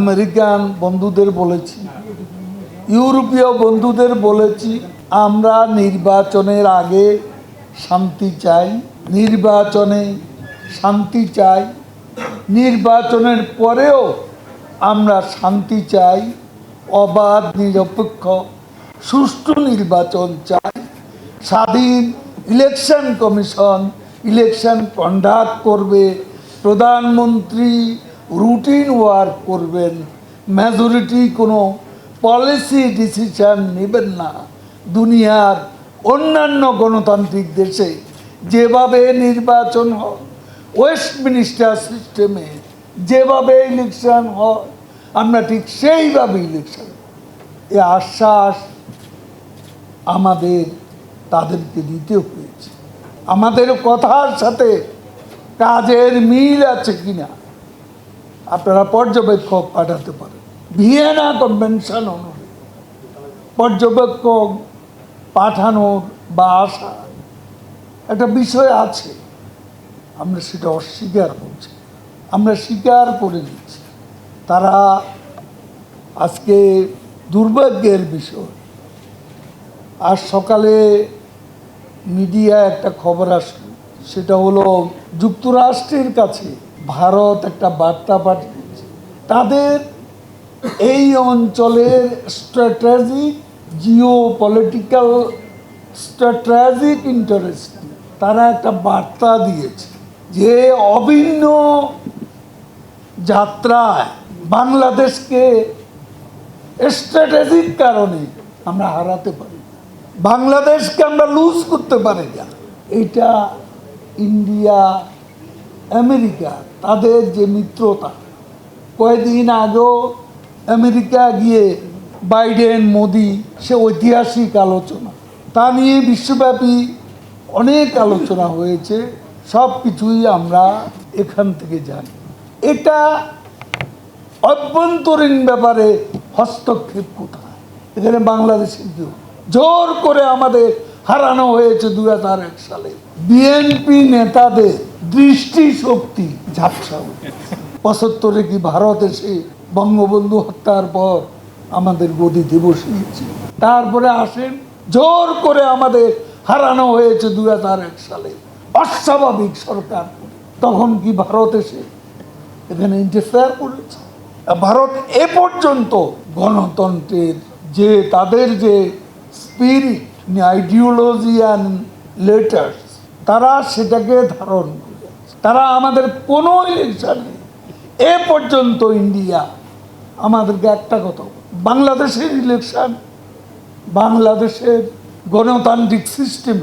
American বন্ধুদের বলেছি, ইউরোপীয় বন্ধুদের বলেছি, আমরা নির্বাচনের আগে শান্তি চাই, নির্বাচনে শান্তি চাই, নির্বাচনের পরেও আমরা শান্তি চাই, অবাধ, নিরপেক্ষ, সুষ্ঠু নির্বাচন চাই, স্বাধীন ইলেকশন কমিশন, ইলেকশন কন্ডাক্ট করবে প্রধানমন্ত্রী রুটিন ওয়ার্ক করবেন। মেজরিটি কোনো পলিসি ডিসিশন নেবেন না। দুনিয়ার অন্যান্য গণতান্ত্রিক দেশে যেভাবে নির্বাচন হয় ওয়েস্ট মিনিস্টার সিস্টেমে যেভাবে ইলেকশন হয়, আমরা ঠিক সেইভাবে ইলেকশন এ আশ্বাস আমাদের, তাদেরকে দিতে হয়েছে। আমাদের কথার সাথে কাজের মিল আছে কিনা? আপনারা পর্যবেক্ষক পাঠাতে পারেন। ভিয়েনা কনভেনশন অনুযায়ী পর্যবেক্ষক পাঠানোর বা আসা একটা বিষয় আছে। আমরা সেটা অস্বীকার করছি। আমরা স্বীকার করে নিচ্ছি। তারা আজকে দুর্ভাগ্যের বিষয়। আজ সকালে মিডিয়া একটা খবর আসলো। সেটা হলো যুক্তরাষ্ট্রের কাছে ভারত একটা বার্তা পাঠিয়েছে। তাদের এই অঞ্চলের strategic geo political strategic interest তারা একটা বার্তা দিয়েছে যে অভিন্ন যাত্রায় বাংলাদেশকে স্ট্র্যাটেজিক কারণে আমরা হারাতে পারি। বাংলাদেশকে আমরা লুজ করতে পারি না। এটা ইন্ডিয়া আমেরিকা, তাদের যে মিত্রতা। কয়েকদিন আগেও আমেরিকা গিয়ে বাইডেন, মোদি, সে ঐতিহাসিক আলোচনা। তা নিয়ে বিশ্বব্যাপী অনেক আলোচনা হয়েছে, সব কিছুই আমরা এখান থেকে জানি। এটা অভ্যন্তরীণ ব্যাপারে হস্তক্ষেপ কোথায়? এখানে বাংলাদেশের জোর করে আমাদের হারানো হয়েছে দু হাজার এক সালে। বিএনপি নেতাদের দৃষ্টি শক্তি ঝাপসা। পঁচাত্তরে কি ভারত এসে বঙ্গবন্ধু হত্যার পর আমাদের গদিতে বসিয়েছে তারপরে আসেন, জোর করে আমাদের হারানো হয়েছে দু হাজার এক সালে। অস্বাভাবিক সরকার। তখন কি ভারত এসে এখানে ইন্টারফেয়ার করেছে? ভারত এ পর্যন্ত গণতন্ত্রের যে, তাদের যে স্পিরিট আইডিওলজি অ্যান্ড লেটার্স তারা সেটাকে ধারণ করে তারা আমাদের কোনো ইলেকশানে এ পর্যন্ত ইন্ডিয়া আমাদেরকে একটা কথা বাংলাদেশের ইলেকশান বাংলাদেশের গণতান্ত্রিক সিস্টেম